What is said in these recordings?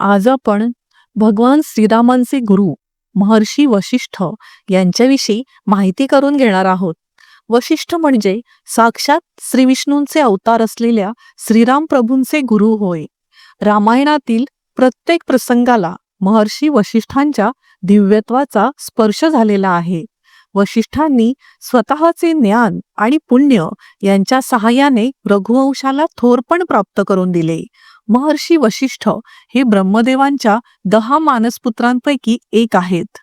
आज आपण भगवान श्रीरामांचे गुरु महर्षी वशिष्ठ यांच्याविषयी माहिती करून घेणार आहोत. वशिष्ठ म्हणजे साक्षात श्रीविष्णूंचे अवतार असलेल्या श्रीराम प्रभूंचे गुरु होय. रामायणातील प्रत्येक प्रसंगाला महर्षी वशिष्ठांच्या दिव्यत्वाचा स्पर्श झालेला आहे. वशिष्ठांनी स्वतःचे ज्ञान आणि पुण्य यांच्या सहाय्याने रघुवंशाला थोरपण प्राप्त करून दिले. महर्षी वशिष्ठ हे ब्रह्मदेवांच्या दहा मानसपुत्रांपैकी एक आहेत.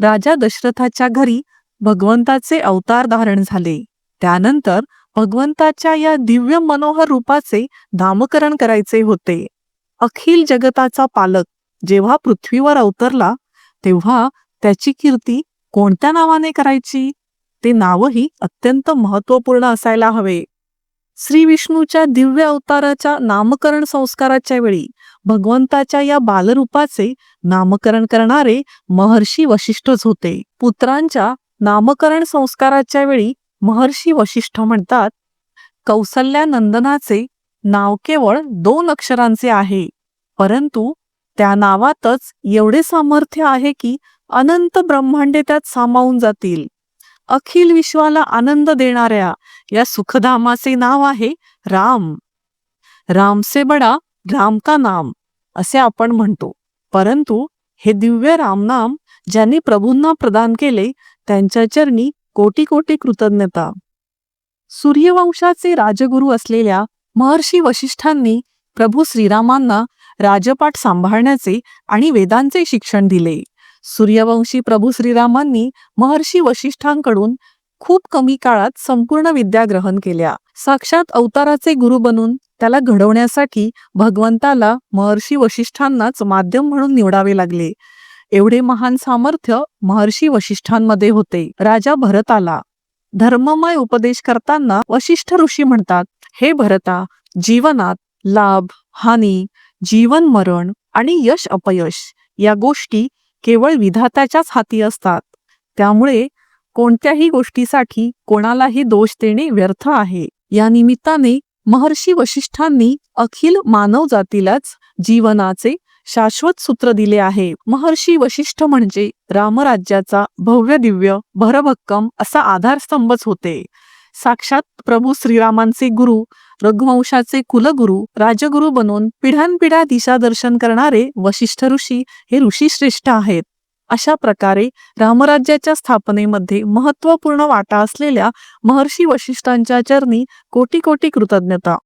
राजा दशरथाच्या घरी भगवंताचे अवतार धारण झाले. त्यानंतर भगवंताच्या या दिव्य मनोहर रूपाचे नामकरण करायचे होते. अखिल जगताचा पालक जेव्हा पृथ्वीवर अवतरला तेव्हा त्याची कीर्ती कोणत्या नावाने करायची? ते नावही अत्यंत महत्त्वपूर्ण असायला हवे. श्री विष्णूच्या दिव्य अवताराच्या नामकरण संस्काराच्या वेळी भगवंताच्या या बालरूपाचे नामकरण करणारे महर्षी वशिष्ठच होते. पुत्रांच्या नामकरण संस्काराच्या वेळी महर्षी वशिष्ठ म्हणतात कौसल्या नंदनाचे नाव केवळ दोन अक्षरांचे आहे परंतु त्या नावातच एवढे सामर्थ्य आहे की अनंत ब्रह्मांडे त्यात सामावून जातील. अखिल विश्वाला आनंद देणाऱ्या या सुखधामाचे नाव आहे राम. रामसे बडा राम का नाम असे आपण म्हणतो. परंतु हे दिव्य रामनाम ज्यांनी प्रभूंना प्रदान केले त्यांच्या चरणी कोटी कोटी कृतज्ञता. सूर्यवंशाचे राजगुरू असलेल्या महर्षी वशिष्ठांनी प्रभू श्रीरामांना राजपाठ सांभाळण्याचे आणि वेदांचे शिक्षण दिले. सूर्यवंशी प्रभू श्रीरामांनी महर्षी वशिष्ठांकडून खूप कमी काळात संपूर्ण विद्या ग्रहण केल्या. साक्षात अवताराचे गुरु बनून त्याला घडवण्यासाठी भगवंताला महर्षी वशिष्ठांनाच माध्यम म्हणून निवडावे लागले. एवढे महान सामर्थ्य महर्षी वशिष्ठांमध्ये होते. राजा भरताला धर्ममय उपदेश करताना वशिष्ठ ऋषी म्हणतात हे भरता जीवनात लाभ हानी जीवन मरण आणि यश अपयश या गोष्टी केवळ विधात्याच्याच हाती असतात. त्यामुळे कोणत्याही गोष्टीसाठी कोणालाही दोष देणे व्यर्थ आहे. या निमित्ताने महर्षी वशिष्ठांनी अखिल मानव जातीलाच जीवनाचे शाश्वत सूत्र दिले आहे. महर्षी वशिष्ठ म्हणजे रामराज्याचा भव्य दिव्य भरभक्कम असा आधारस्तंभच होते. साक्षात प्रभू श्रीरामांचे गुरु रघुवंशाचे कुलगुरू राजगुरू बनून पिढ्यानपिढ्या दिशादर्शन करणारे वशिष्ठ ऋषी हे ऋषी श्रेष्ठ आहेत. अशा प्रकारे रामराज्याच्या स्थापनेमध्ये महत्त्वपूर्ण वाटा असलेल्या महर्षी वशिष्ठांच्या चरणी कोटी कोटी कृतज्ञता.